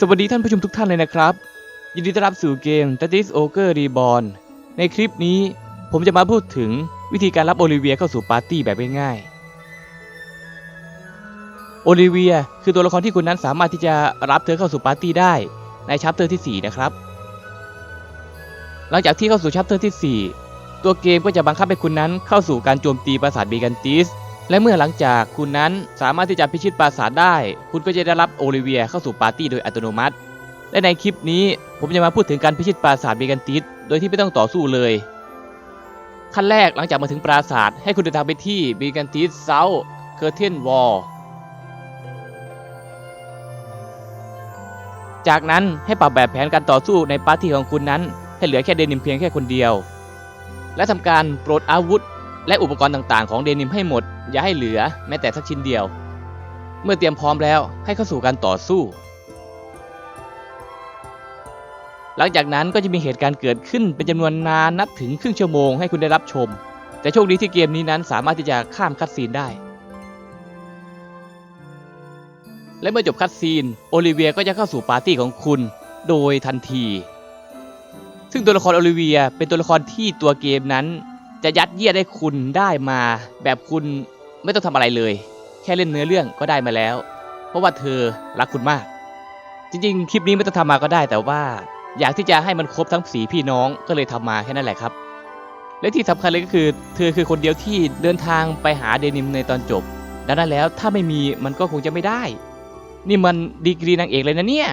สวัสดีท่านผู้ชมทุกท่านเลยนะครับ ยินดีต้อนรับสู่เกม t a t i s Ogre Reborn ในคลิปนี้ผมจะมาพูดถึงวิธีการรับโอลิเวียเข้าสู่ปาร์ตี้แบบง่ายๆโอลิเวียคือตัวละครที่คุณนั้นสามารถที่จะรับเธอเข้าสู่ปาร์ตี้ได้ในชัปเตอร์ที่ 4 นะครับ หลังจากที่เข้าสู่ชัปเตอร์ที่ 4 ตัวเกมก็จะบังคับให้คุณนั้นเข้าสู่การโจมตีปราสาทเบกันติส และเมื่อหลังจากคุณนั้นสามารถที่จะพิชิตปราสาทได้ คุณก็จะได้รับโอลิเวียเข้าสู่ปาร์ตี้โดยอัตโนมัติ และในคลิปนี้ผมจะมาพูดถึงการพิชิตปราสาทเบกันติสโดยที่ไม่ต้องต่อสู้เลย ขั้นแรกหลังจากมาถึงปราสาทให้คุณเดินทางไปที่เบกันติสเซาเคอร์เทนวอลจากนั้นให้ปรับแบบแผนการต่อสู้ในปาร์ตี้ของคุณนั้น ให้เหลือแค่เดนิมเพียงแค่คนเดียว และทำการปลดอาวุธ และอุปกรณ์ต่างๆ ของเดนิมให้หมด อย่าให้เหลือแม้แต่สักชิ้นเดียว เมื่อเตรียมพร้อมแล้วให้เข้าสู่การต่อสู้ หลังจากนั้นก็จะมีเหตุการณ์เกิดขึ้นเป็นจำนวนนานนับถึงครึ่งชั่วโมงให้คุณได้รับชม แต่โชคดีที่เกมนี้นั้นสามารถที่จะข้ามคัดซีนได้ และเมื่อจบคัดซีนโอลิเวียก็จะเข้าสู่ปาร์ตี้ของคุณ โดยทันที ซึ่งตัวละครโอลิเวียเป็นตัวละครที่ตัวเกมนั้น จะยัดเยียดให้คุณได้มา แบบคุณไม่ต้องทำอะไรเลย แค่เล่นเนื้อเรื่องก็ได้มาแล้ว เพราะว่าเธอรักคุณมาก จริงๆ คลิปนี้ไม่ต้องทำมาก็ได้ แต่ว่าอยากที่จะให้มันครบทั้งสีพี่น้องก็เลยทำมาแค่นั้นแหละครับ และที่สำคัญเลยก็คือ เธอคือคนเดียวที่เดินทางไปหาเดนิมในตอนจบดังนั้นแล้วถ้าไม่มีมันก็คงจะไม่ได้ นี่มันดีกรีนางเอกเลยนะเนี่ย